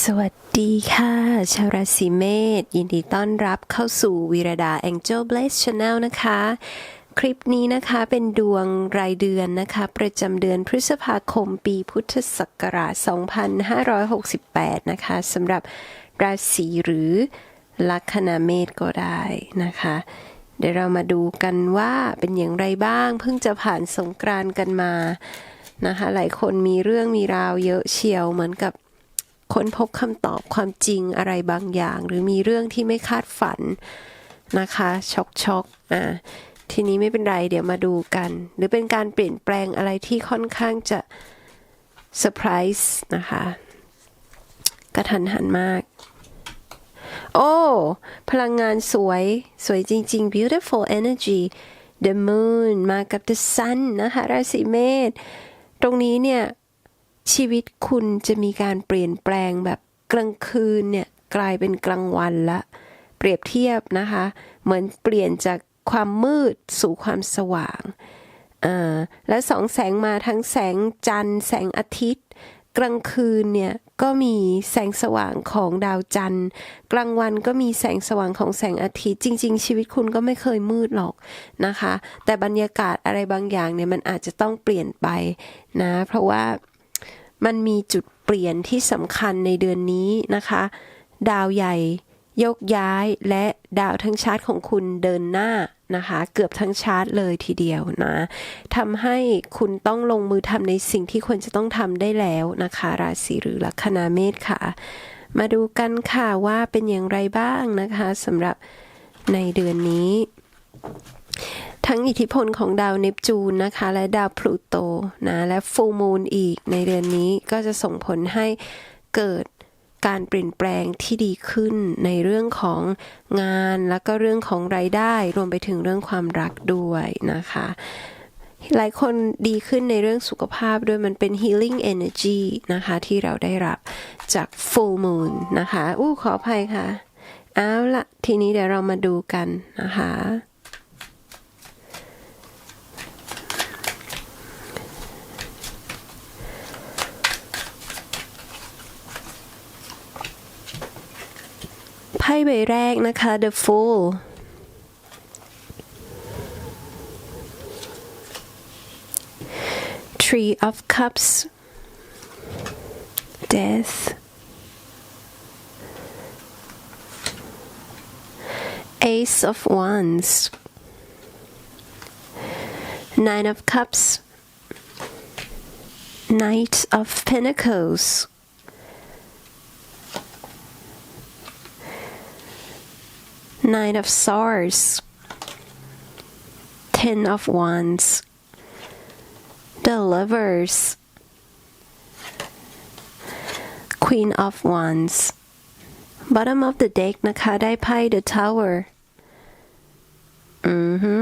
สวัสดีค่ะ ชาวราศีเมษยินดีต้อนรับเข้าสู่วีรดา Angel Blaze Channel นะคะ คลิปนี้นะคะเป็นดวงรายเดือนนะคะ ประจำเดือนพฤษภาคมปีพุทธศักราช 2568 นะคะสำหรับราศีหรือลัคนาเมษก็ได้นะคะ เดี๋ยวเรามาดูกันว่าเป็นอย่างไรบ้าง เพิ่งจะผ่านสงกรานกันมานะคะหลายคนมีเรื่องมีราวเยอะเชียวเหมือนกับ ค้นพบคำตอบความจริงอะไรบางอย่าง หรือมีเรื่องที่ไม่คาดฝันนะคะช็อกช็อกอ่าทีนี้ไม่เป็นไรเดี๋ยวมาดูกัน หรือเป็นการเปลี่ยนแปลงอะไรที่ค่อนข้างจะเซอร์ไพรส์นะคะกระทันหันมาก โอ้ พลังงานสวย สวยจริง ๆ beautiful energy the moon มากับ the sun นะคะราศีเมษตรงนี้เนี่ย ชีวิตคุณจะมีการเปลี่ยนแปลงแบบกลางคืนเนี่ยกลายเป็นกลางวันละ เปรียบเทียบนะคะ เหมือนเปลี่ยนจากความมืดสู่ความสว่างและสองแสงมาทั้งแสงจันทร์แสงอาทิตย์ กลางคืนเนี่ยก็มีแสงสว่างของดาวจันทร์ กลางวันก็มีแสงสว่างของแสงอาทิตย์ จริง ๆ ชีวิตคุณก็ไม่เคยมืดหรอกนะคะ แต่บรรยากาศอะไรบางอย่างเนี่ยมันอาจจะต้องเปลี่ยนไปนะ เพราะว่า มันมีจุดเปลี่ยนที่สำคัญในเดือนนี้นะคะ ดาวใหญ่ ยกย้ายและดาวทั้งชาร์ตของคุณเดินหน้านะคะ เกือบทั้งชาร์ตเลยทีเดียวนะทำให้คุณต้องลงมือทำในสิ่งที่ควรจะต้องทำได้แล้วนะคะ ราศีหรือลัคนาเมษค่ะ มาดูกันค่ะว่าเป็นอย่างไรบ้างนะคะสำหรับในเดือนนี้ ทั้งอิทธิพลของดาวเนปจูนนะคะ และดาวพลูโตนะและฟูมูนอีกในเดือนนี้ก็จะส่งผลให้เกิดการเปลี่ยนแปลงที่ดีขึ้นในเรื่องของงานแล้วก็เรื่องของรายได้รวมไปถึงเรื่องความรักด้วยนะคะ หลายคนดีขึ้นในเรื่องสุขภาพด้วยมันเป็น healing energy นะคะ ที่เราได้รับจาก full moon นะคะ อู้ขออภัยค่ะ เอาละทีนี้เดี๋ยวเรามาดูกันนะคะ ไพ่ใบแรกนะคะ The Fool Tree of Cups Death Ace of Wands Nine of Cups Knight of Pentacles Nine of Swords, Ten of Wands, the Lovers, Queen of Wands. Bottom of the deck นะคะได้ไพ่ The Tower อือฮึ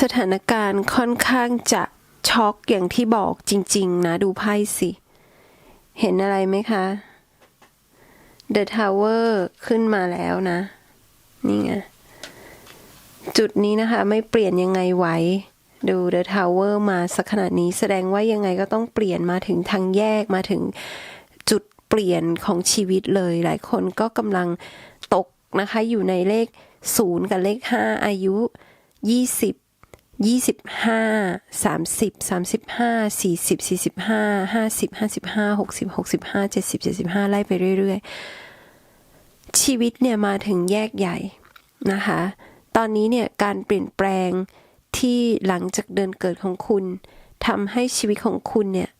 สถานการณ์ค่อนข้างจะช็อกอย่างที่บอกจริง ๆ นะ ดูไพ่สิ เห็นอะไรไหมคะ The Tower ขึ้นมาแล้วนะ นี่ไง จุดนี้นะคะ ไม่เปลี่ยนยังไงไหว ดู The Tower มาสักขนาดนี้ แสดงว่ายังไงก็ต้องเปลี่ยนมาถึงทางแยกมาถึงจุดเปลี่ยนของชีวิตเลย หลายคนก็กำลังตกนะคะ อยู่ในเลขศูนย์กับเลขห้าอายุยี่สิบ ยี่สิบห้าสามสิบสามสิบห้าสี่สิบสี่สิบห้าห้าสิบห้าสิบห้าหกสิบหกสิบห้าเจ็ดสิบเจ็ดสิบห้าไล่ไปเรื่อยๆ ชีวิตเนี่ยมาถึงแยกใหญ่นะคะ ตอนนี้เนี่ยการเปลี่ยนแปลงที่หลังจากเดือนเกิดของคุณทำให้ชีวิตของคุณเนี่ย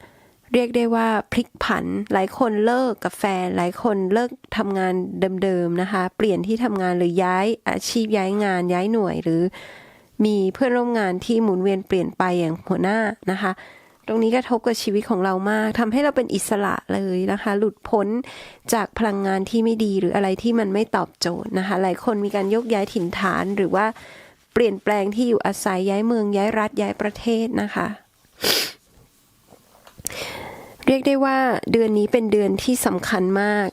เรียกได้ว่าพลิกผัน หลายคนเลิกกับแฟน หลายคนเลิกทำงานเดิมๆนะคะ เปลี่ยนที่ทำงานหรือย้ายอาชีพย้ายงานย้ายหน่วยหรือ มีเพื่อนร่วมงานที่หมุนเวียนเปลี่ยนไปอย่างหัวหน้านะคะ ตรงนี้กระทบกับชีวิตของเรามากทำให้เราเป็นอิสระเลยนะคะ หลุดพ้นจากพลังงานที่ไม่ดีหรืออะไรที่มันไม่ตอบโจทย์นะคะ หลายคนมีการยกย้ายถิ่นฐานหรือว่าเปลี่ยนแปลงที่อยู่อาศัยย้ายเมืองย้ายรัฐย้ายประเทศนะคะเรียกได้ว่าเดือนนี้เป็นเดือนที่สำคัญมาก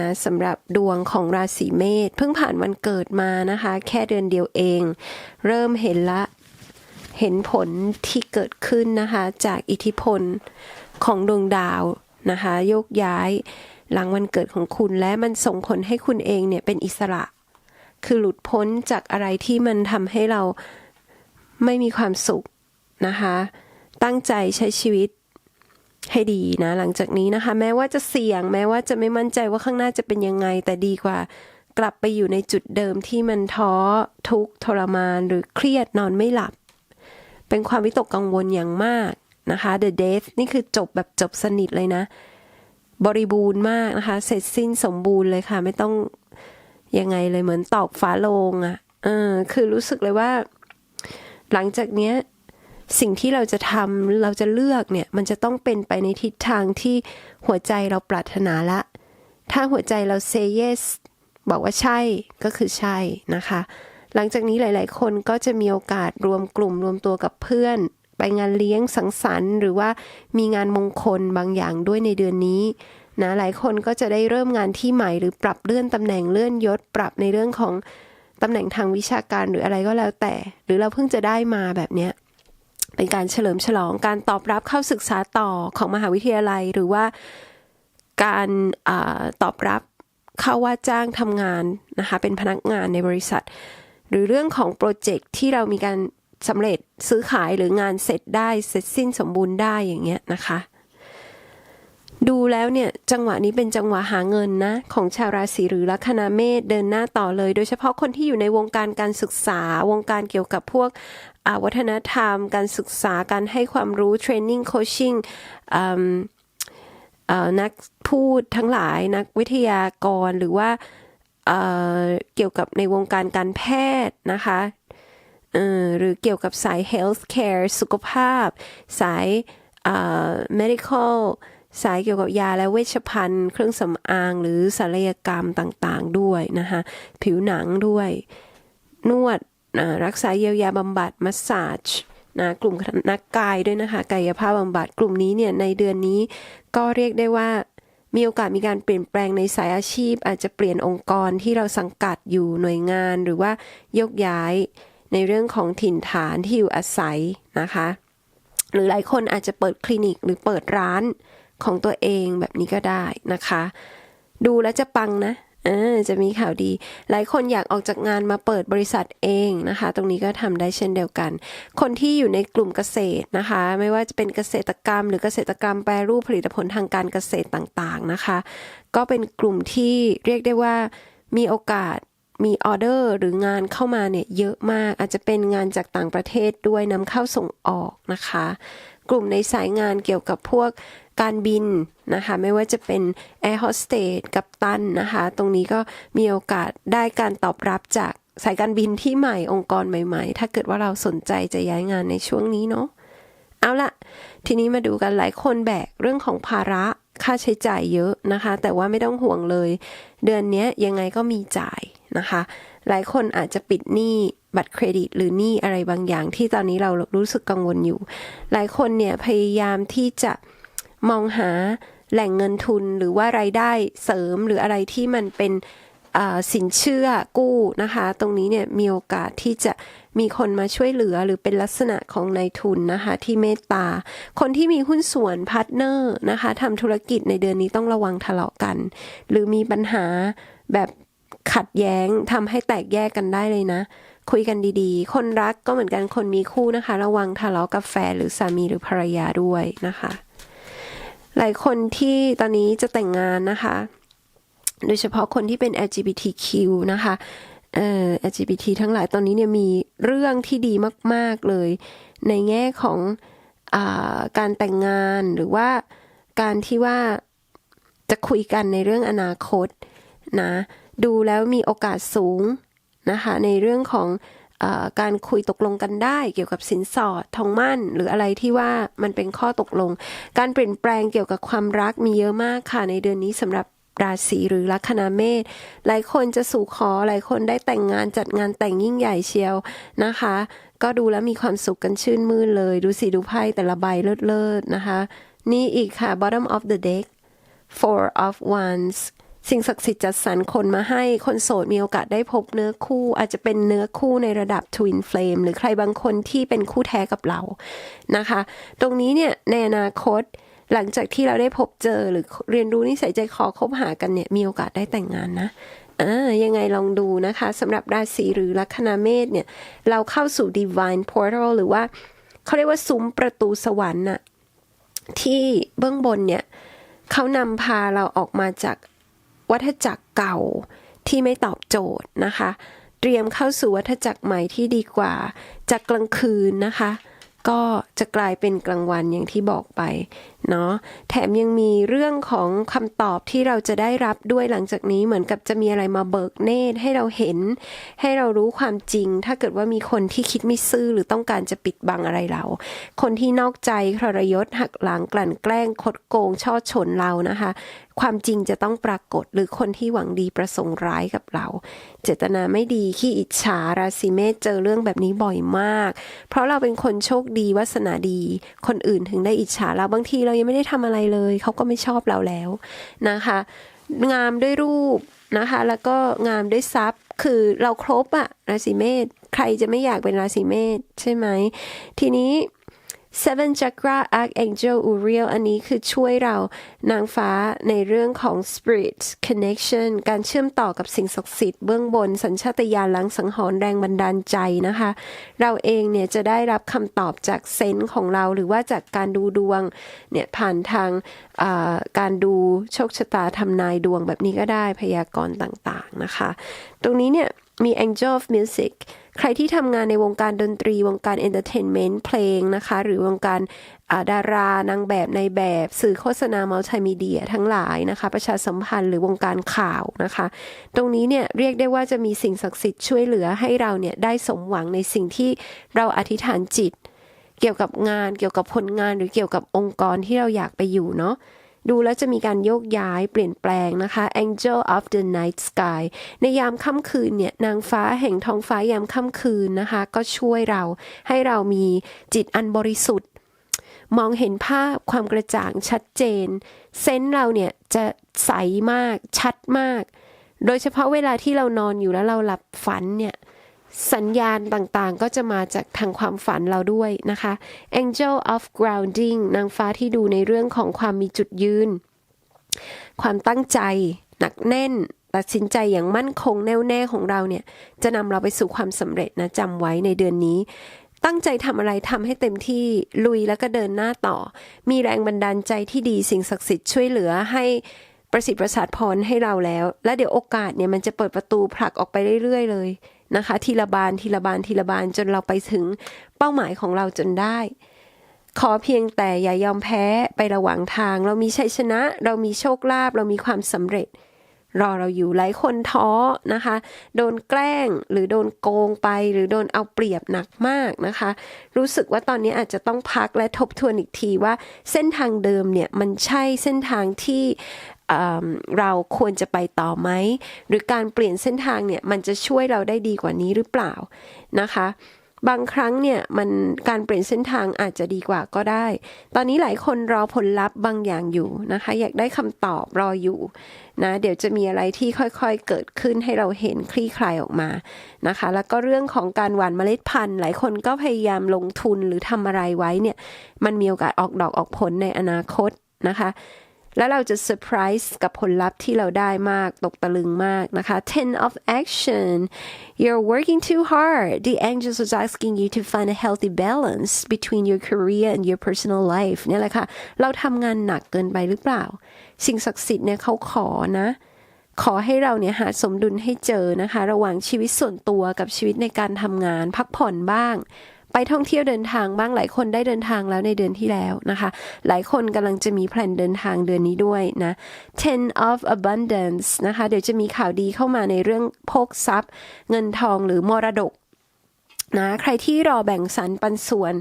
นะสำหรับดวงของราศีเมษเพิ่งผ่านวันเกิดมานะคะ แค่เดือนเดียวเอง เริ่มเห็นละเห็นผลที่เกิดขึ้นนะคะ จากอิทธิพลของดวงดาวนะคะ โยกย้ายหลังวันเกิดของคุณและมันส่งผลให้คุณเองเนี่ยเป็นอิสระ คือหลุดพ้นจากอะไรที่มันทำให้เราไม่มีความสุขนะคะ ตั้งใจใช้ชีวิต ให้ดีนะ หลังจากนี้นะคะ แม้ว่าจะเสี่ยง แม้ว่าจะไม่มั่นใจว่าข้างหน้าจะเป็นยังไง แต่ดีกว่า กลับไปอยู่ในจุดเดิมที่มันท้อทุกข์ทรมาน หรือเครียดนอนไม่หลับ เป็นความวิตกกังวลอย่างมากนะคะ The Death นี่คือจบแบบจบสนิทเลยนะ บริบูรณ์มากนะคะ เสร็จสิ้นสมบูรณ์เลยค่ะ ไม่ต้องยังไงเลยเหมือนตอกฝาโลงอะ่ะเออคือรู้สึกเลยว่า หลังจากเนี้ย สิ่งที่เราจะทำเราจะเลือกเนี่ย มันจะต้องเป็นไปในทิศทางที่หัวใจเราปรารถนาละ ถ้าหัวใจเรา say yes บอกว่าใช่ก็คือใช่นะคะ หลังจากนี้หลาย ๆ คนก็จะมีโอกาสรวมกลุ่มรวมตัวกับเพื่อน ไปงานเลี้ยงสังสรรค์ หรือว่ามีงานมงคลบางอย่างด้วยในเดือนนี้นะหลายคนก็จะได้เริ่มงานที่ใหม่ หรือปรับเลื่อนตำแหน่งเลื่อนยศ ปรับในเรื่องของตำแหน่งทางวิชาการหรืออะไรก็แล้วแต่ หรือเราเพิ่งจะได้มาแบบเนี้ย เป็นการเฉลิมฉลองการตอบรับเข้าศึกษาต่อของมหาวิทยาลัย หรือว่าการอาตอบรับเข้าว่าจ้างทำงานนะคะเป็นพนักงานในบริษัท หรือเรื่องของโปรเจกต์ที่เรามีการสำเร็จซื้อขายหรืองานเสร็จได้เสร็จสิ้นสมบูรณ์ได้อย่างเงี้ยนะคะ ดูแล้วเนี่ยจังหวะนี้เป็นจังหวะหาเงินนะ ของชาวราศีหรือลัคนาเมษเดินหน้าต่อเลย โดยเฉพาะคนที่อยู่ในวงการการศึกษาวงการเกี่ยวกับพวกอาวัฒนธรรม การศึกษาการให้ความรู้เทรนนิ่งโคชชิ่งนักพูดทั้งหลายนักวิทยากรหรือว่าเเกี่ยวกับในวงการการแพทย์นะคะหรือเกี่ยวกับสาย healthcare สุขภาพ สาย medical สายเกี่ยวกับยาและเวชภัณฑ์ เครื่องสำอางหรือศัลยกรรมต่างๆ ด้วยนะคะผิวหนังด้วย นวดรักษาเยียวยาบำบัดมัสซาจนะกลุ่มนักกายด้วยนะคะกายภาพบำบัดกลุ่มนี้เนี่ยในเดือนนี้ก็เรียกได้ว่ามีโอกาสมีการเปลี่ยนแปลงในสายอาชีพ อาจจะเปลี่ยนองค์กรที่เราสังกัดอยู่หน่วยงานหรือว่ายกย้ายในเรื่องของถิ่นฐานที่อยู่อาศัยนะคะ หรือหลายคนอาจจะเปิดคลินิกหรือเปิดร้าน ของตัวเองแบบนี้ก็ได้นะคะ ดูแล้วจะปังนะเออจะมีข่าวดี หลายคนอยากออกจากงานมาเปิดบริษัทเองนะคะ ตรงนี้ก็ทำได้เช่นเดียวกัน คนที่อยู่ในกลุ่มเกษตรนะคะ ไม่ว่าจะเป็นเกษตรกรรม หรือเกษตรกรรมแปรรูปผลิตผลทางการเกษตรต่างๆนะคะ ก็เป็นกลุ่มที่เรียกได้ว่ามีโอกาสมีออเดอร์หรืองานเข้ามาเนี่ยเยอะมากอาจจะเป็นงานจากต่างประเทศด้วยนำเข้าส่งออกนะคะ กลุ่มในสายงานเกี่ยวกับพวกการบินนะคะ ไม่ว่าจะเป็นแอร์โฮสเตสกัปตันนะคะ ตรงนี้ก็มีโอกาสได้การตอบรับจากสายการบินที่ใหม่องค์กรใหม่ ๆ ถ้าเกิดว่าเราสนใจจะย้ายงานในช่วงนี้เนาะเอาละทีนี้มาดูกันหลายคนแบกเรื่องของภาระค่าใช้จ่ายเยอะนะคะ แต่ว่าไม่ต้องห่วงเลย เดือนนี้ยังไงก็มีจ่ายนะคะ หลายคนอาจจะปิดหนี้ บัตรเครดิตหรือหนี้อะไรบางอย่าง ที่ตอนนี้เรารู้สึกกังวลอยู่ หลายคนเนี่ยพยายามที่จะมองหาแหล่งเงินทุนหรือว่ารายได้เสริมหรืออะไรที่มันเป็นสินเชื่อกู้นะคะ ตรงนี้เนี่ยมีโอกาสที่จะมีคนมาช่วยเหลือหรือเป็นลักษณะของนายทุนนะคะ ที่เมตตา คนที่มีหุ้นส่วนพาร์ทเนอร์นะคะทำธุรกิจในเดือนนี้ต้องระวังทะเลาะกัน หรือมีปัญหาแบบขัดแย้งทำให้แตกแยกกันได้เลยนะ คุยกันดีๆ คนรักก็เหมือนกันคนมีคู่นะคะ ระวังทะเลาะกับแฟนหรือสามีหรือภรรยาด้วยนะคะ หลายคนที่ตอนนี้จะแต่งงานนะคะ โดยเฉพาะคนที่เป็น LGBTQ นะคะเอ่อ LGBT ทั้งหลายตอนนี้เนี่ยมีเรื่องที่ดีมาก ๆ เลย ในแง่ของอการแต่งงานหรือว่าการที่ว่าจะคุยกันในเรื่องอนาคตนะ ดูแล้วมีโอกาสสูง นะคะในเรื่องของอการคุยตกลงกันได้ เกี่ยวกับสินสอดทองมั่น หรืออะไรที่ว่ามันเป็นข้อตกลง การเปลี่ยนแปลงเกี่ยวกับความรักมีเยอะมากค่ะในเดือนนี้สำหรับราศีหรือลัคนาเมษหลายคนจะสู่ขอหลายคนได้แต่งงานจัดงานแต่งยิ่งใหญ่เชียวนะคะ ก็ดูแล้วมีความสุขกันชื่นมื่นเลย ดูสีดูไพ่แต่ละใบเลิศๆนะคะ นี่อีกค่ะ bottom of the deck four of wands สิ่งศักดิ์สิทธิ์จัดสรรคนมาให้คนโสดมีโอกาสได้พบเนื้อคู่อาจจะเป็นเนื้อคู่ในระดับ Twin Flame หรือใครบางคนที่เป็นคู่แท้กับเรานะคะ ตรงนี้เนี่ยในอนาคตหลังจากที่เราได้พบเจอหรือเรียนรู้นิสัยใจคอคบหากันเนี่ยมีโอกาสได้แต่งงานนะอ่ายังไงลองดูนะคะสำหรับราศีหรือลัคนาเมษเนี่ย เราเข้าสู่ divine portal หรือว่าเขาเรียกว่าซุ้มประตูสวรรค์น่ะที่เบื้องบนเนี่ยเขานำพาเราออกมาจาก วัฏจักรเก่าที่ไม่ตอบโจทย์นะคะ เตรียมเข้าสู่วัฏจักรใหม่ที่ดีกว่า จากกลางคืนนะคะ ก็จะกลายเป็นกลางวันอย่างที่บอกไปเนาะแถมยังมีเรื่องของคำตอบที่เราจะได้รับด้วยหลังจากนี้เหมือนกับจะมีอะไรมาเบิกเนตรให้เราเห็น ให้เรารู้ความจริง ถ้าเกิดว่ามีคนที่คิดไม่ซื่อหรือต้องการจะปิดบังอะไรเรา คนที่นอกใจทรยศหักหลังกลั่นแกล้งคดโกงช่อฉนเรานะคะ ความจริงจะต้องปรากฏหรือคนที่หวังดีประสงค์ร้ายกับเรา เจตนาไม่ดีขี้อิจฉาราศีเมษเจอเรื่องแบบนี้บ่อยมาก เพราะเราเป็นคนโชคดีวาสนาดี คนอื่นถึงได้อิจฉาเราบางทีเรายังไม่ได้ทำอะไรเลย เขาก็ไม่ชอบเราแล้วนะคะ งามด้วยรูปนะคะ แล้วก็งามด้วยทรัพย์คือเราครบอะราศีเมษใครจะไม่อยากเป็นราศีเมษใช่ไหมทีนี้ Seven Chakra Archangel Uriel อันนี้คือช่วยเรานางฟ้าในเรื่องของ Spirit Connection การเชื่อมต่อกับสิ่งศักดิ์สิทธิ์เบื้องบน สัญชาตญาณลังสังหรณ์แรงบันดาลใจนะคะ เราเองเนี่ยจะได้รับคำตอบจากเซนส์ของเราหรือว่าจากการดูดวงเนี่ยผ่านทางการดูโชคชะตาทำนายดวงแบบนี้ก็ได้พยากรณ์ต่างๆนะคะ ตรงนี้เนี่ย มี Angel of Music ใครที่ทำงานในวงการดนตรี วงการเอนเตอร์เทนเมนต์เพลงนะคะ หรือวงการาดารานางแบบในแบบสื่อโฆษณามัลติมีเดียทั้งหลายนะคะ ประชาสัมพันธ์หรือวงการข่าวนะคะ ตรงนี้เนี่ยเรียกได้ว่าจะมีสิ่งศักดิ์สิทธิ์ช่วยเหลือให้เราเนี่ยได้สมหวังในสิ่งที่เราอธิษฐานจิต เกี่ยวกับงานเกี่ยวกับผลงานหรือเกี่ยวกับองค์กรที่เราอยากไปอยู่เนาะ ดูแล้วจะมีการโยกย้ายเปลี่ยนแปลงนะคะ Angel of the Night Sky ในยามค่ำคืนเนี่ยนางฟ้าแห่งท้องฟ้ายามค่ำคืนนะคะ ก็ช่วยเราให้เรามีจิตอันบริสุทธิ์ มองเห็นภาพความกระจ่างชัดเจน เซนส์เราเนี่ยจะใสมากชัดมาก โดยเฉพาะเวลาที่เรานอนอยู่แล้วเราหลับฝันเนี่ย สัญญาณต่างๆ ก็จะมาจากทางความฝันเราด้วยนะคะ Angel of Grounding นางฟ้าที่ดูในเรื่องของความมีจุดยืน ความตั้งใจ หนักแน่น ตัดสินใจอย่างมั่นคงแน่วแน่ของเราเนี่ย จะนำเราไปสู่ความสำเร็จนะจำไว้ในเดือนนี้ ตั้งใจทำอะไรทำให้เต็มที่ลุยแล้วก็เดินหน้าต่อ มีแรงบันดาลใจที่ดีสิ่งศักดิ์สิทธิ์ช่วยเหลือให้ประสิทธิ์ประสาทพรให้เราแล้ว และเดี๋ยวโอกาสเนี่ยมันจะเปิดประตูผลักออกไปเรื่อยๆเลย นะคะ ทีละบานทีละบานทีละบานจนเราไปถึงเป้าหมายของเราจนได้ ขอเพียงแต่อย่ายอมแพ้ไประหว่างทาง เรามีชัยชนะ เรามีโชคลาภเรามีความสำเร็จ รอเราอยู่หลายคนท้อนะคะ โดนแกล้งหรือโดนโกงไป หรือโดนเอาเปรียบหนักมากนะคะ รู้สึกว่าตอนนี้อาจจะต้องพักและทบทวนอีกทีว่าเส้นทางเดิมเนี่ยมันใช่เส้นทางที่เราควรจะไปต่อไหม หรือการเปลี่ยนเส้นทางเนี่ยมันจะช่วยเราได้ดีกว่านี้หรือเปล่านะคะ บางครั้งเนี่ยมันการเปลี่ยนเส้นทางอาจจะดีกว่าก็ได้ ตอนนี้หลายคนรอผลลัพธ์บางอย่างอยู่นะคะ อยากได้คำตอบรออยู่นะ เดี๋ยวจะมีอะไรที่ค่อยๆเกิดขึ้นให้เราเห็นคลี่คลายออกมานะคะ แล้วก็เรื่องของการหว่านเมล็ดพันธุ์ หลายคนก็พยายามลงทุนหรือทำอะไรไว้เนี่ย มันมีโอกาสออกดอกออกผลในอนาคตนะคะ แล้วเราจะเซอร์ไพรส์กับผลลัพธ์ที่เราได้มาก ตกตะลึงมากนะคะ ten of action you're working too hard the angels are asking you to find a healthy balance between your career and your personal life เนี่ยแหละค่ะ เราทำงานหนักเกินไปหรือเปล่า สิ่งศักดิ์สิทธิ์เนี่ยเขาขอนะ ขอให้เราเนี่ยหาสมดุลให้เจอนะคะ ระหว่างชีวิตส่วนตัวกับชีวิตในการทำงาน พักผ่อนบ้าง ไปท่องเที่ยวเดินทางบ้างหลายคนได้เดินทางแล้วในเดือนที่แล้วนะคะ หลายคนกำลังจะมีแผนเดินทางเดือนนี้ด้วยนะ ten of abundance นะคะ เดี๋ยวจะมีข่าวดีเข้ามาในเรื่องโภคทรัพย์ เงินทองหรือมรดกนะใครที่รอแบ่งสรรปันส่วน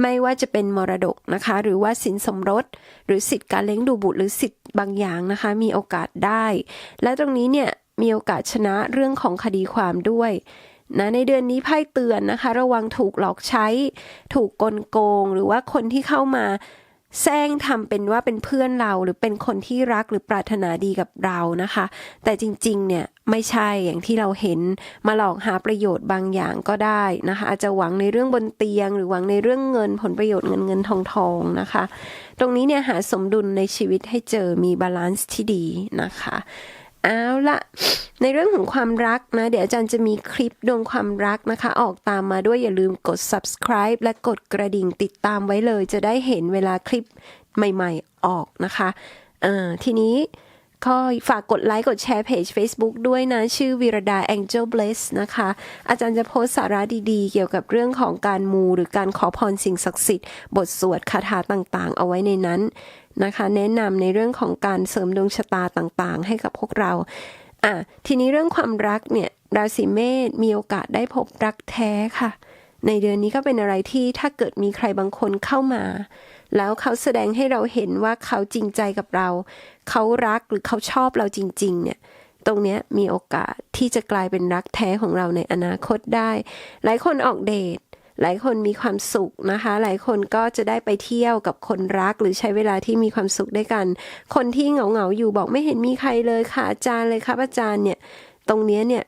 ไม่ว่าจะเป็นมรดกนะคะ หรือว่าสินสมรส หรือสิทธิการเลี้ยงดูบุตรหรือสิทธิ์บางอย่างนะคะ มีโอกาสได้ และตรงนี้เนี่ยมีโอกาสชนะเรื่องของคดีความด้วย นะในเดือนนี้ไพ่เตือนนะคะ ระวังถูกหลอกใช้ ถูกกลโกง หรือว่าคนที่เข้ามาแซงทำเป็นว่าเป็นเพื่อนเราหรือเป็นคนที่รักหรือปรารถนาดีกับเรานะคะ แต่จริงๆเนี่ยไม่ใช่อย่างที่เราเห็นมาหลอกหาประโยชน์บางอย่างก็ได้นะคะ อาจจะหวังในเรื่องบนเตียง หรือหวังในเรื่องเงินผลประโยชน์เงินเงินทองทองนะคะ ตรงนี้เนี่ยหาสมดุลในชีวิตให้เจอมีบาลานซ์ที่ดีนะคะ เอาละในเรื่องของความรักนะ เดี๋ยวอาจารย์จะมีคลิปดวงความรักนะคะ ออกตามมาด้วยอย่าลืมกด subscribe และกดกระดิ่งติดตามไว้เลย จะได้เห็นเวลาคลิปใหม่ๆออกนะคะเอ่อทีนี้ก็ฝากกดไลค์กดแชร์เพจ Facebook ด้วยนะ ชื่อวีรดา Angel Bless นะคะ อาจารย์จะโพสสาระดีๆ เกี่ยวกับเรื่องของการมู หรือการขอพรสิ่งศักดิ์สิทธิ์ บทสวดคาถาต่างๆ เอาไว้ในนั้น นะคะ แนะนำในเรื่องของการเสริมดวงชะตาต่างๆ ให้กับพวกเราอะทีนี้เรื่องความรักเนี่ยราศีเมษมีโอกาสได้พบรักแท้ค่ะ ในเดือนนี้ก็เป็นอะไรที่ถ้าเกิดมีใครบางคนเข้ามา แล้วเขาแสดงให้เราเห็นว่าเขาจริงใจกับเรา เขารักหรือเขาชอบเราจริง ๆ เนี่ยตรงนี้มีโอกาสที่จะกลายเป็นรักแท้ของเราในอนาคตได้ หลายคนออกเดท หลายคนมีความสุขนะคะ หลายคนก็จะได้ไปเที่ยวกับคนรักหรือใช้เวลาที่มีความสุขด้วยกัน คนที่เหงาเหงาๆอยู่บอกไม่เห็นมีใครเลยค่ะอาจารย์เลยครับอาจารย์เนี่ย ตรงเนี้ยเนี่ย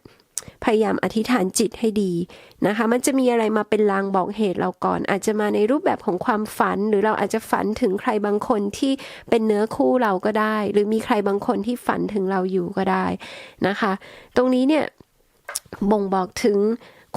พยายามอธิษฐานจิตให้ดีนะคะ มันจะมีอะไรมาเป็นลางบอกเหตุเราก่อน อาจจะมาในรูปแบบของความฝัน หรือเราอาจจะฝันถึงใครบางคนที่เป็นเนื้อคู่เราก็ได้ หรือมีใครบางคนที่ฝันถึงเราอยู่ก็ได้นะคะ ตรงนี้เนี่ยบ่งบอกถึง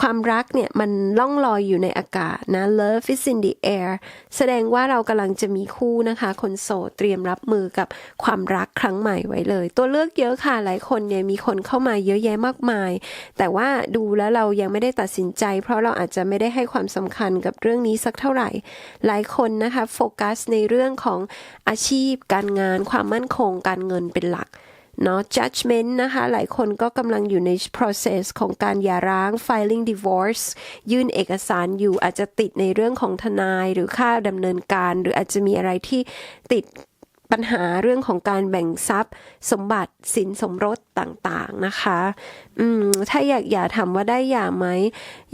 ความรักเนี่ยมันล่องลอยอยู่ในอากาศนะ love is in the air แสดงว่าเรากำลังจะมีคู่นะคะ คนโสดเตรียมรับมือกับความรักครั้งใหม่ไว้เลย ตัวเลือกเยอะค่ะ หลายคนเนี่ยมีคนเข้ามาเยอะแยะมากมาย แต่ว่าดูแล้วเรายังไม่ได้ตัดสินใจ เพราะเราอาจจะไม่ได้ให้ความสำคัญกับเรื่องนี้สักเท่าไหร่ หลายคนนะคะโฟกัสในเรื่องของอาชีพ การงาน ความมั่นคง การเงินเป็นหลัก เนาะ judgment นะคะ หลายคนก็กำลังอยู่ใน process ของการหย่าร้าง filing divorce ยื่นเอกสารอยู่อาจจะติดในเรื่องของทนายหรือค่าดำเนินการ หรืออาจจะมีอะไรที่ติดปัญหาเรื่องของการแบ่งทรัพย์ สมบัติสินสมรสต่างๆนะคะ อืม ถ้าอยากอย่าถามว่าได้อย่าไหม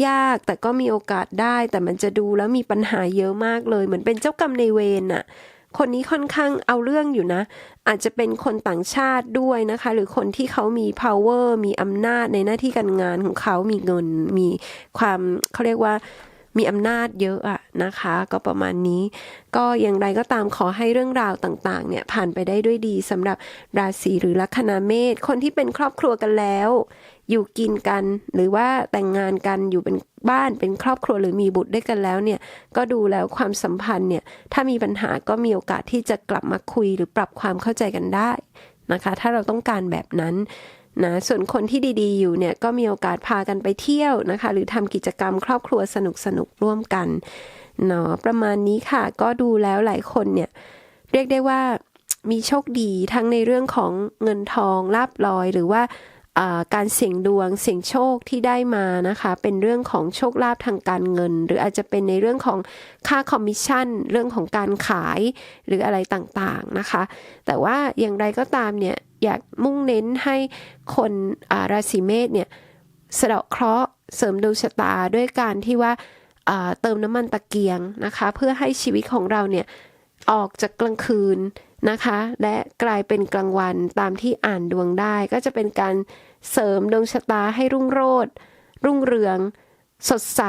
ยากแต่ก็มีโอกาสได้ แต่มันจะดูแล้วมีปัญหาเยอะมากเลย เหมือนเป็นเจ้ากรรมในเวรน่ะ คนนี้ค่อนข้างเอาเรื่องอยู่นะ อาจจะเป็นคนต่างชาติด้วยนะคะ หรือคนที่เขามี power มีอำนาจในหน้าที่การงานของเขามีเงิน มีความเขาเรียกว่ามีอำนาจเยอะอะนะคะ ก็ประมาณนี้ ก็อย่างไรก็ตามขอให้เรื่องราวต่างๆ เนี่ยผ่านไปได้ด้วยดีสำหรับราศีหรือลัคนาเมษคนที่เป็นครอบครัวกันแล้ว อยู่กินกัน หรือว่าแต่งงานกันอยู่เป็นบ้านเป็นครอบครัวหรือมีบุตรด้วยกันแล้วเนี่ยก็ดูแล้วความสัมพันธ์เนี่ยถ้ามีปัญหาก็มีโอกาสที่จะกลับมาคุยหรือปรับความเข้าใจกันได้นะคะ ถ้าเราต้องการแบบนั้นนะส่วนคนที่ดีๆ อยู่เนี่ยก็มีโอกาสพากันไปเที่ยวนะคะ หรือทำกิจกรรมครอบครัวสนุกๆร่วมกันเนาะประมาณนี้ค่ะก็ดูแล้วหลายคนเนี่ยเรียกได้ว่ามีโชคดีทั้งในเรื่องของเงินทองลาบลอย หรือว่า การเสี่ยงดวงเสี่ยงโชคที่ได้มานะคะ เป็นเรื่องของโชคลาภทางการเงิน หรืออาจจะเป็นในเรื่องของค่าคอมมิชชั่น เรื่องของการขายหรืออะไรต่างๆนะคะ แต่ว่าอย่างไรก็ตามเนี่ยอยากมุ่งเน้นให้คนาราศีเมษเนี่ยสะเดาะเคราะห์เสริมดวงชะตาด้วยการที่ว่าอ่าเติมน้ำมันตะเกียงนะคะ เพื่อให้ชีวิตของเราเนี่ยออกจากกลางคืน นะคะ และกลายเป็นกลางวันตามที่อ่านดวงได้ ก็จะเป็นการเสริมดวงชะตาให้รุ่งโรจน์รุ่งเรือง สดใส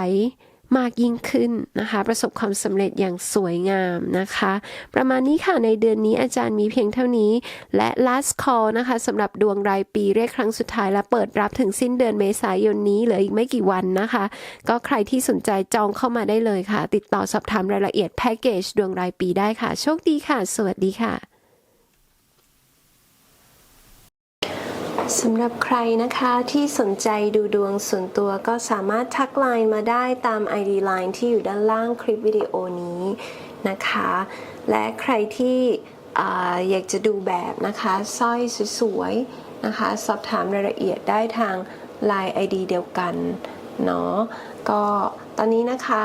มากยิ่งขึ้นนะคะ ประสบความสำเร็จอย่างสวยงามนะคะ ประมาณนี้ค่ะในเดือนนี้อาจารย์มีเพียงเท่านี้ และ last call นะคะสำหรับดวงรายปีเรียกครั้งสุดท้ายและเปิดรับถึงสิ้นเดือนเมษายนนี้เหลืออีกไม่กี่วันนะคะ ก็ใครที่สนใจจองเข้ามาได้เลยค่ะ ติดต่อสอบถามรายละเอียดแพ็กเกจดวงรายปีได้ค่ะ โชคดีค่ะ สวัสดีค่ะ สำหรับใครนะคะที่สนใจดูดวงส่วนตัวก็สามารถทักไลน์มาได้ตาม ID Line ที่อยู่ด้านล่างคลิปวิดีโอนี้นะคะ และใครที่ออยากจะดูแบบนะคะสร้อยสวยๆนะคะ สอบถามรายละเอียดได้ทาง Line ID เดียวกันเนาะก็ตอนนี้นะคะ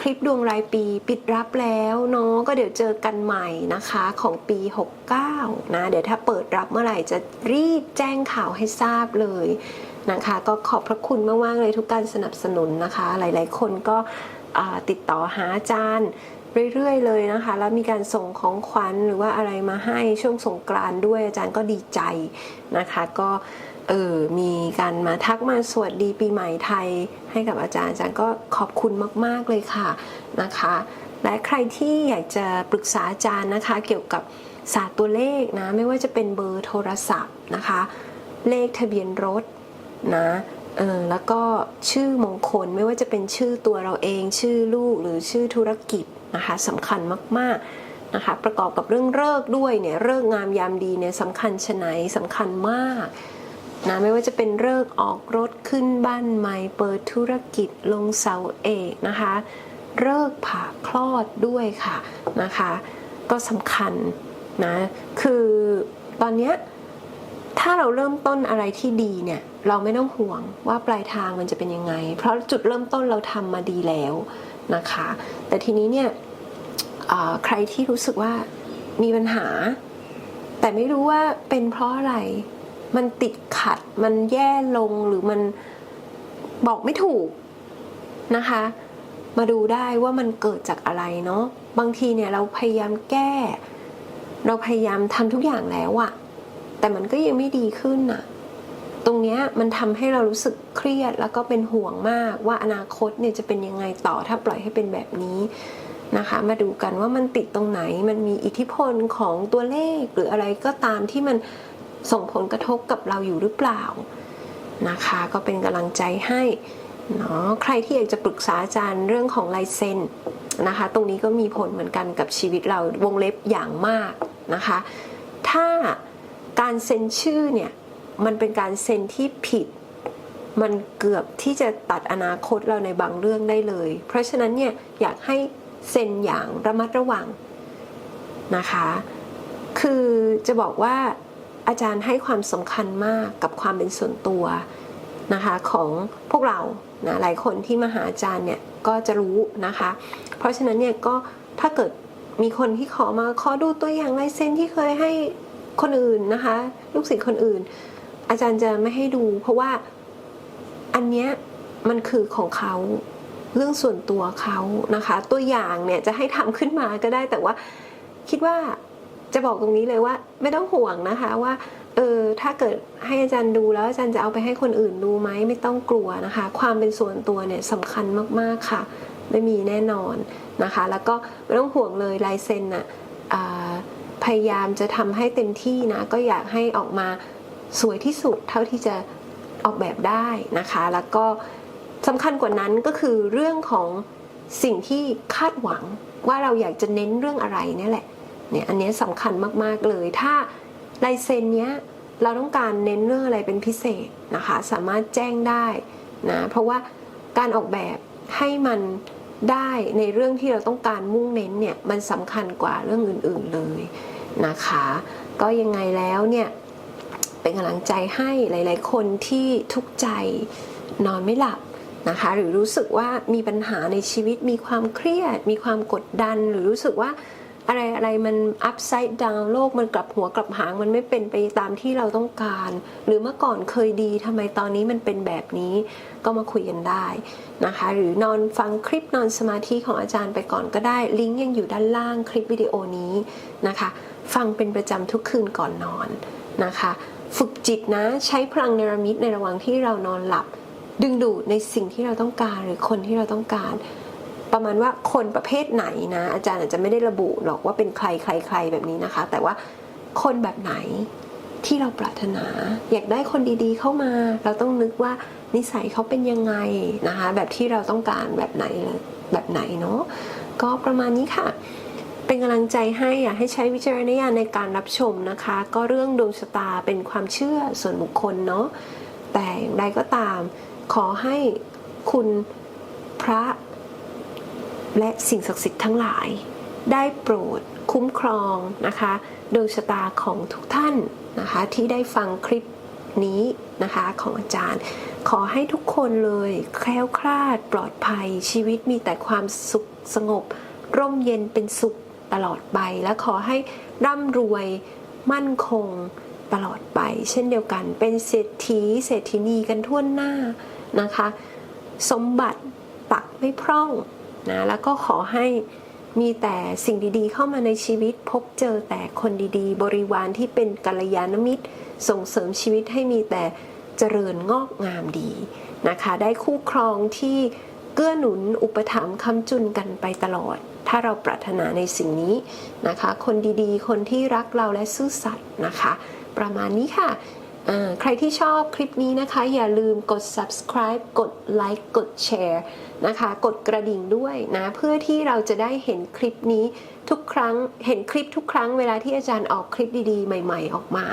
คลิปดวงรายปีปิดรับแล้วเนาะก็เดี๋ยวเจอกันใหม่นะคะของปี 69 นะ เดี๋ยวถ้าเปิดรับเมื่อไหร่จะรีบแจ้งข่าวให้ทราบเลยนะคะ ก็ขอบพระคุณมากๆเลยทุกการสนับสนุนนะคะ หลายๆ คนก็ติดต่อหาอาจารย์เรื่อยๆ เลยนะคะ แล้วมีการส่งของขวัญหรือว่าอะไรมาให้ช่วงสงกรานต์ด้วยอาจารย์ก็ดีใจนะคะก็ เออมีการมาทักมาสวัสดีปีใหม่ไทยให้กับอาจารย์อาจารย์ก็ขอบคุณมาก ๆ เลยค่ะนะคะ และใครที่อยากจะปรึกษาอาจารย์นะคะ เกี่ยวกับศาสตร์ตัวเลขนะไม่ว่าจะเป็นเบอร์โทรศัพท์นะคะ เลขทะเบียนรถนะเออแล้วก็ชื่อมงคลไม่ว่าจะเป็นชื่อตัวเราเองชื่อลูกหรือชื่อธุรกิจนะคะสำคัญมากๆนะคะประกอบกับเรื่องเลิกด้วยเนี่ยเลิกงามยามดีเนี่ยสำคัญชะไหนสำคัญมาก นะไม่ว่าจะเป็นเลิกออกรถขึ้นบ้านใหม่ เปิดธุรกิจลงเสาเอกนะคะเลิกผ่าคลอดด้วยค่ะนะคะ ก็สำคัญนะคือตอนนี้ถ้าเราเริ่มต้นอะไรที่ดีเนี่ยเราไม่ต้องห่วงว่าปลายทางมันจะเป็นยังไง เพราะจุดเริ่มต้นเราทำมาดีแล้วนะคะ แต่ทีนี้เนี่ยใครที่รู้สึกว่ามีปัญหา แต่ไม่รู้ว่าเป็นเพราะอะไร มันติดขัด มันแย่ลงหรือมันบอกไม่ถูกนะคะ มาดูได้ว่ามันเกิดจากอะไรเนาะบางทีเนี่ยเราพยายามแก้ เราพยายามทำทุกอย่างแล้วอะแต่มันก็ยังไม่ดีขึ้นน่ะตรงเนี้ยมันทำให้เรารู้สึกเครียดแล้วก็เป็นห่วงมากว่าอนาคตเนี่ยจะเป็นยังไงต่อถ้าปล่อยให้เป็นแบบนี้นะคะ มาดูกันว่ามันติดตรงไหนมันมีอิทธิพลของตัวเลขหรืออะไรก็ตามที่มัน ส่งผลกระทบกับเราอยู่หรือเปล่านะคะ ก็เป็นกำลังใจให้เนาะใครที่อยากจะปรึกษาอาจารย์เรื่องของลายเซ็นนะคะ ตรงนี้ก็มีผลเหมือนกันกับชีวิตเราวงเล็บอย่างมากนะคะ ถ้าการเซ็นชื่อเนี่ยมันเป็นการเซ็นที่ผิด มันเกือบที่จะตัดอนาคตเราในบางเรื่องได้เลย เพราะฉะนั้นเนี่ยอยากให้เซ็นอย่างระมัดระวังนะคะ คือจะบอกว่า อาจารย์ให้ความสำคัญมากกับความเป็นส่วนตัวนะคะของพวกเรานะหลายคนที่มาหาอาจารย์เนี่ยก็จะรู้นะคะ เพราะฉะนั้นเนี่ยก็ถ้าเกิดมีคนที่ขอมาขอดูตัวอย่างลายเซ็นที่เคยให้คนอื่นนะคะ ลูกศิษย์คนอื่น อาจารย์จะไม่ให้ดู เพราะว่าอันเนี้ยมันคือของเขาเรื่องส่วนตัวเขานะคะ ตัวอย่างเนี่ยจะให้ทำขึ้นมาก็ได้แต่ว่าคิดว่า จะบอกตรงนี้เลยว่าไม่ต้องห่วงนะคะว่าเออถ้าเกิดให้อาจารย์ดูแล้วอาจารย์จะเอาไปให้คนอื่นดูไหมไม่ต้องกลัวนะคะ ความเป็นส่วนตัวเนี่ยสำคัญมากๆค่ะ ไม่มีแน่นอนนะคะ แล้วก็ไม่ต้องห่วงเลยลายเซ็นน่ะอ่าพยายามจะทำให้เต็มที่นะก็อยากให้ออกมาสวยที่สุดเท่าที่จะออกแบบได้นะคะ แล้วก็สำคัญกว่านั้นก็คือเรื่องของสิ่งที่คาดหวังว่าเราอยากจะเน้นเรื่องอะไรนี่แหละ เนี่ยอันนี้สำคัญมากๆเลย ถ้าลายเซ็นเนี้ยเราต้องการเน้นเรื่องอะไรเป็นพิเศษนะคะ สามารถแจ้งได้นะเพราะว่าการออกแบบให้มันได้ในเรื่องที่เราต้องการมุ่งเน้นเนี่ยมันสำคัญกว่าเรื่องอื่นๆเลยนะคะ ก็ยังไงแล้วเนี่ยเป็นกำลังใจให้หลาย ๆ คนที่ทุกข์ใจนอนไม่หลับนะคะ หรือรู้สึกว่ามีปัญหาในชีวิตมีความเครียด มีความกดดัน หรือรู้สึกว่า อะไรอะไรมัน upside down โลกมันกลับหัวกลับหางมันไม่เป็นไปตามที่เราต้องการ หรือเมื่อก่อนเคยดีทำไมตอนนี้มันเป็นแบบนี้ก็มาคุยกันได้นะคะ หรือนอนฟังคลิปนอนสมาธิของอาจารย์ไปก่อนก็ได้ ลิงก์ยังอยู่ด้านล่างคลิปวิดีโอนี้นะคะ ฟังเป็นประจำทุกคืนก่อนนอนนะคะ ฝึกจิตนะใช้พลังเนรมิตในระหว่างที่เรานอนหลับ ดึงดูดในสิ่งที่เราต้องการหรือคนที่เราต้องการ ประมาณว่าคนประเภทไหนนะ อาจารย์อาจจะไม่ได้ระบุหรอกว่าเป็นใครใครใครแบบนี้นะคะ แต่ว่าคนแบบไหนที่เราปรารถนา อยากได้คนดีๆเข้ามา เราต้องนึกว่านิสัยเขาเป็นยังไงนะคะ แบบที่เราต้องการแบบไหนแบบไหนเนาะก็ประมาณนี้ค่ะ เป็นกำลังใจให้อยากให้ใช้วิจารณญาณในการรับชมนะคะ ก็เรื่องดวงชะตาเป็นความเชื่อส่วนบุคคลเนาะแต่อย่างใดก็ตามขอให้คุณพระ และสิ่งศักดิ์สิทธิ์ทั้งหลาย ได้โปรดคุ้มครองนะคะดวงชะตาของทุกท่านนะคะที่ได้ฟังคลิปนี้นะคะของอาจารย์ ขอให้ทุกคนเลยแคล้วคลาดปลอดภัยชีวิตมีแต่ความสุขสงบ ร่มเย็นเป็นสุขตลอดไป และขอให้ร่ำรวยมั่นคงตลอดไป เช่นเดียวกันเป็นเศรษฐีเศรษฐินีกันทั่วหน้านะคะ สมบัติตักไม่พร่อง นะแล้วก็ขอให้มีแต่สิ่งดีๆ เข้ามาในชีวิตพบเจอแต่คนดีๆ บริวารที่เป็นกัลยาณมิตร ส่งเสริมชีวิตให้มีแต่เจริญงอกงามดีนะคะ ได้คู่ครองที่เกื้อหนุนอุปถัมภ์คำจุนกันไปตลอด ถ้าเราปรารถนาในสิ่งนี้นะคะ คนดีๆ คนที่รักเราและซื่อสัตย์นะคะ ประมาณนี้ค่ะ ใครที่ชอบคลิปนี้นะคะ อย่าลืมกด subscribe กดไลค์กดแชร์นะคะ กดกระดิ่งด้วยนะ เพื่อที่เราจะได้เห็นคลิปนี้ทุกครั้งเห็นคลิปทุกครั้งเวลาที่อาจารย์ออกคลิปดีๆ ใหม่ ๆ ออกมา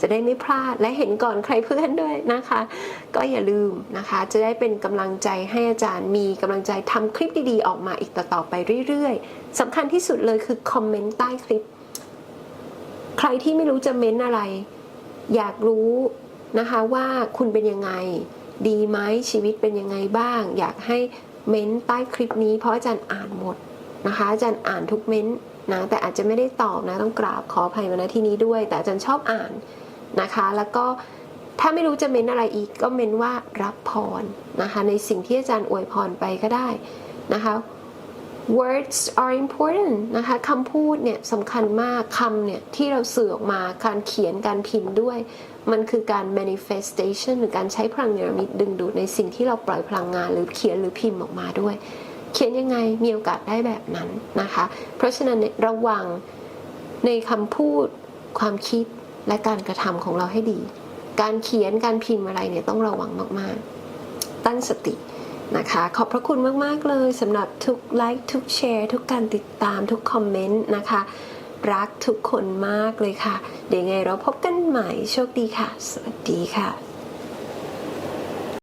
จะได้ไม่พลาดและเห็นก่อนใครเพื่อนด้วยนะคะ ก็อย่าลืมนะคะ จะได้เป็นกำลังใจให้อาจารย์มีกำลังใจทำคลิปดีๆ ออกมาอีกต่อๆไปเรื่อยๆสำคัญที่สุดเลยคือคอมเมนต์ใต้คลิป ใครที่ไม่รู้จะเม้นอะไร อยากรู้นะคะว่าคุณเป็นยังไง ดีไหมชีวิตเป็นยังไงบ้าง อยากให้เม้นใต้คลิปนี้เพราะอาจารย์อ่านหมดนะคะอาจารย์อ่านทุกเม้นต์นะแต่อาจจะไม่ได้ตอบนะต้องกราบขออภัยมาณที่นี้ด้วย แต่อาจารย์ชอบอ่านนะคะ แล้วก็ถ้าไม่รู้จะเม้นอะไรอีกก็เม้นว่ารับพรนะคะ ในสิ่งที่อาจารย์อวยพรไปก็ได้นะคะ words are important นะคะคำพูดเนี่ยสำคัญมากคำเนี่ยที่เราสื่อออกมาการเขียนการพิมพ์ด้วย มันคือการ manifestation หรือการใช้พลังเนรมิตดึงดูดในสิ่งที่เราปล่อยพลังงานหรือเขียนหรือพิมพ์ออกมาด้วย เขียนยังไงมีโอกาสได้แบบนั้นนะคะ เพราะฉะนั้นระวังในคำพูดความคิดและการกระทำของเราให้ดี การเขียนการพิมพ์อะไรเนี่ยต้องระวังมากๆ ตั้งสติ นะคะ ขอบพระคุณมาก ๆ เลยสำหรับทุกไลค์ทุกแชร์ทุกการติดตามทุกคอมเมนต์นะคะ รักทุกคนมากเลยค่ะ เดี๋ยวไงเราพบกันใหม่โชคดีค่ะ สวัสดีค่ะ